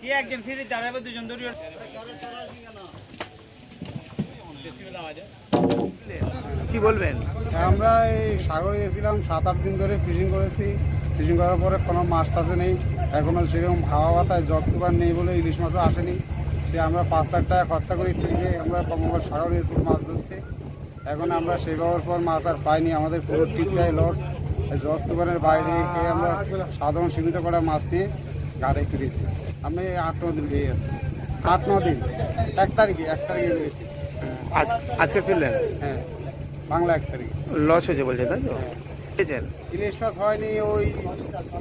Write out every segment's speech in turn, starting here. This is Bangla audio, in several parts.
কি একজন ফিরে দাঁড়াবে দুজন দৌড়ি কি বলবেন? আমরা এই সাগরে গেছিলাম সাত আট দিন ধরে ফিশিং করেছি। ফিশিং করার পরে কোনো মাছ টাছে নেই। এখনও সেরকম হাওয়া বাতায় জগ তুবার নেই বলে ইলিশ মাছও আসেনি। সে আমরা পাঁচ লাখ টাকা খরচা করি ট্রিপে আমরা কমল সাগরে গেছি মাছ ধরতে। এখন আমরা সেই পাওয়ার পর মাছ আর পাইনি আমাদের পুরো ট্রিপটাই লস জগ তুবারের বাইরে খেয়ে আমরা সাধারণ সীমিত করা মাছ নিয়ে গাড়ি ফিরেছি। এই আট ন দিন পেয়ে গেছি। আট ন দিন। এক তারিখে এক তারিখে পেয়েছি আজ আজকে ফিরলেন? হ্যাঁ। বাংলা এক তারিখ। লস হয়েছে বলছে তাই তো? ইলিশ মাছ হয়নি ওই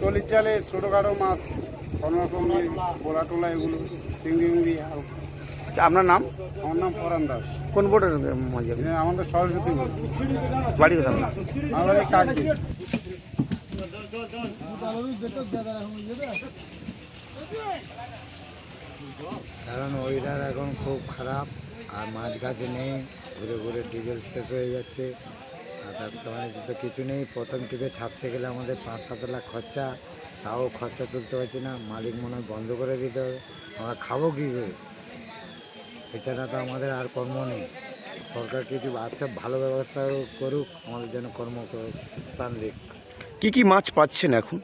টলির জালে ছোটোখাটো মাছ কোনো রকম ওই বোলা টোলা এগুলো চিংড়ি হালকা। আচ্ছা আপনার নাম? আমার নাম পরান দাস। কোন বোর্ডের আমাদের সরস্বতী বোর্ড বাড়ি কোথাও না আমার কাকদি কারণ ওয়েদার এখন খুব খারাপ, আর মাছ গাছে নেই, ঘুরে ঘুরে ডিজেল শেষ হয়ে যাচ্ছে। আর ব্যবসা বাণিজ্য তো কিছু নেই, প্রথম টিপে ছাড়তে গেলে আমাদের পাঁচ সাত লাখ খরচা, তাও খরচা তুলতে পারছি না, মালিক মনে হয় বন্ধ করে দিতে হবে, আমরা খাব কী করে? এছাড়া তো আমাদের আর কর্ম নেই, সরকার কিছু আচ্ছা ভালো ব্যবস্থা করুক, আমাদের যেন কর্মস্থান দিক কি কি মাছ পাচ্ছেন এখন?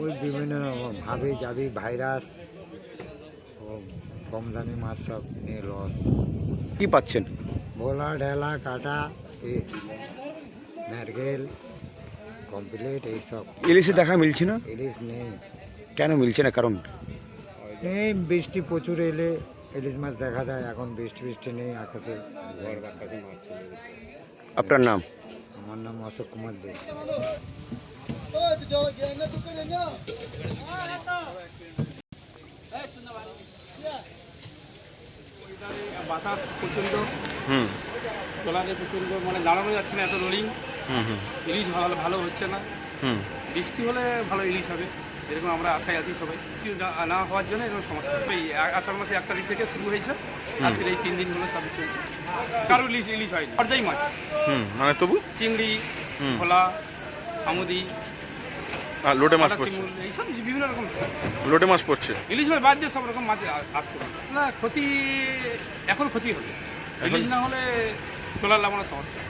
ওই বিভিন্ন হাবি জাবি ভাইরাস ও কম দামি মাছ সব নিয়ে লস কি পাচ্ছেন? ভোলা ঢেলা কাটা নারকেল কমপ্লিট এইসব ইলিশে দেখা মিলছে না? ইলিশ নেই। কেন মিলছে না? কারণ? এই বৃষ্টি প্রচুর এলে ইলিশ মাছ দেখা যায়। এখন বৃষ্টি বৃষ্টি নেই আকাশে আপনার নাম? আমার নাম অশোক কুমার দে। বাতাস প্রচণ্ড। হুম ট্রলারে প্রচণ্ড মানে দাঁড়ানো যাচ্ছে না এত লোডিং হুম হুম ইলিশ ভালো ভালো হচ্ছে না। হুম বৃষ্টি হলে ভালো ইলিশ হবে এরকম আমরা আশায় আছি সবাই। না- হওয়ার জন্য এরকম সমস্যা এই আষাঢ় মাসে এক তারিখ থেকে শুরু হয়েছে। আজকের এই তিন দিন হলো সব চলছে কারও ইলিশ ইলিশ হয়নি। পর্যায় মাছ। হুম মানে তবু? চিংড়ি। ভোলা আমুদি আর লোটে মাছ পড়ছে। এইসব বিভিন্ন রকম লোটে মাছ পড়ছে। ইলিশ মাছ বাদ দিয়ে সব রকম মাছ আসছে। না ক্ষতি এখন ক্ষতি হবে। ইলিশ না হলে তোলার লাগানোর সমস্যা।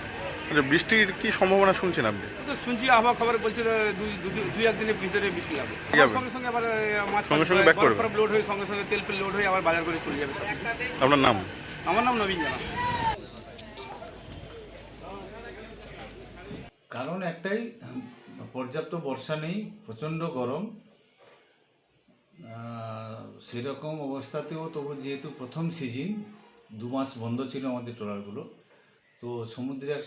আচ্ছা বৃষ্টির কি সম্ভাবনা শুনছেন আপনি? শুনছি আবহাওয়া খবরে বলছে দুই দুই- দুই একদিনের ভিতরে বৃষ্টি যাবে হবে? সঙ্গে সঙ্গে আবার মাছ সঙ্গে সঙ্গে back করবে? লোড হয়ে সঙ্গে সঙ্গে তেল ফেল লোড হয়ে আবার বাজার করে চলে যাবে সব। আপনার নাম? আমার নাম নবীন জানা। কারণ একটাই পর্যাপ্ত বর্ষা নেই, প্রচণ্ড গরম। সেরকম অবস্থাতেও তবু যেহেতু প্রথম সিজন, দু মাস বন্ধ ছিল আমাদের ট্রলারগুলো, তো সমুদ্রে এক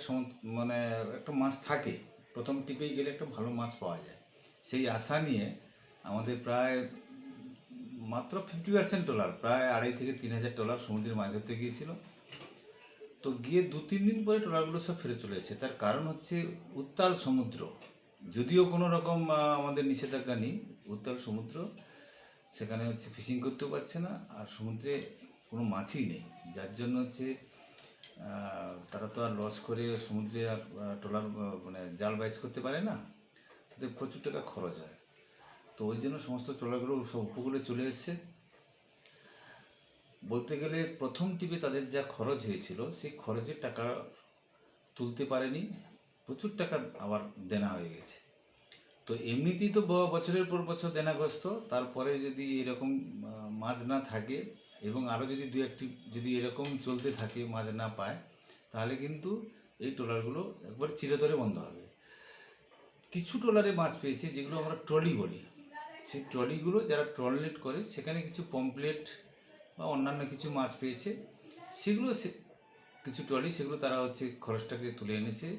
মানে একটা মাছ থাকে, প্রথম টিপেই গেলে একটা ভালো মাছ পাওয়া যায়। সেই আশা নিয়ে আমাদের প্রায় মাত্র ফিফটি পার্সেন্ট ট্রলার, প্রায় আড়াই থেকে তিন হাজার ট্রলার সমুদ্রে মাছ ধরতে গিয়েছিল। তো গিয়ে দু তিন দিন পরে ট্রলারগুলো সব ফিরে চলে এসেছে। তার কারণ হচ্ছে উত্তাল সমুদ্র। যদিও কোনো রকম আমাদের নিষেধাজ্ঞা নেই, উত্তাল সমুদ্র, সেখানে হচ্ছে ফিশিং করতেও পারছে না, আর সমুদ্রে কোনো মাছই নেই। যার জন্য হচ্ছে তারা তো আর লস করে সমুদ্রে আর ট্রলার মানে জাল বাইজ করতে পারে না তাদের প্রচুর টাকা খরচ হয়। তো ওই জন্য সমস্ত ট্রলারগুলো সব উপকূলে চলে এসছে। বলতে গেলে প্রথম টিপে তাদের যা খরচ হয়েছিল, সেই খরচের টাকা তুলতে পারেনি প্রচুর টাকা আবার দেনা হয়ে গেছে। তো এমনিতেই তো বছরের পর বছর দেনাগ্রস্ত, তারপরে যদি এরকম মাছ না থাকে এবং আরও যদি দু একটি, যদি এরকম চলতে থাকে, মাছ না পায়, তাহলে কিন্তু এই ট্রলারগুলো একবার চিরতরে বন্ধ হবে। কিছু ট্রলারে মাছ পেয়েছে, যেগুলো আমরা ট্রলি বলি। সেই ট্রলিগুলো যারা ট্রলনেট করে, সেখানে কিছু পমপ্লেট বা অন্যান্য কিছু মাছ পেয়েছে। সেগুলো কিছু ট্রলি, সেগুলো তারা হচ্ছে খরচটাকে তুলে এনেছে।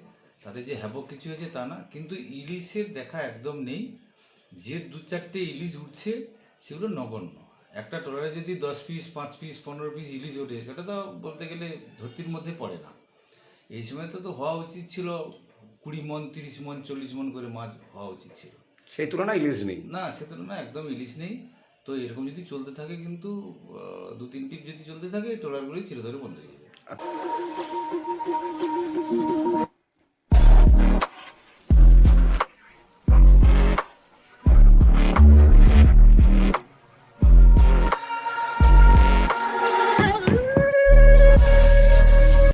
তাদের যে হ্যাবক কিছু হয়েছে তা না কিন্তু ইলিশের দেখা একদম নেই। যে দু চারটে ইলিশ উঠছে সেগুলো নগণ্য। একটা ট্রলারে যদি দশ পিস পাঁচ পিস পনেরো পিস ইলিশ ওঠে সেটা তো বলতে গেলে ধরতির মধ্যে পড়ে না। এই সময় তো তো হওয়া উচিত ছিল কুড়ি মন তিরিশ মন চল্লিশ মন করে মাছ হওয়া উচিত ছিল। সেই তুলনায় ইলিশ নেই। না সে তুলনায় একদম ইলিশ নেই। তো এরকম যদি চলতে থাকে কিন্তু দু তিন টিপ যদি চলতে থাকে ট্রলারগুলি চিরতরে বন্ধ হয়ে যাবে।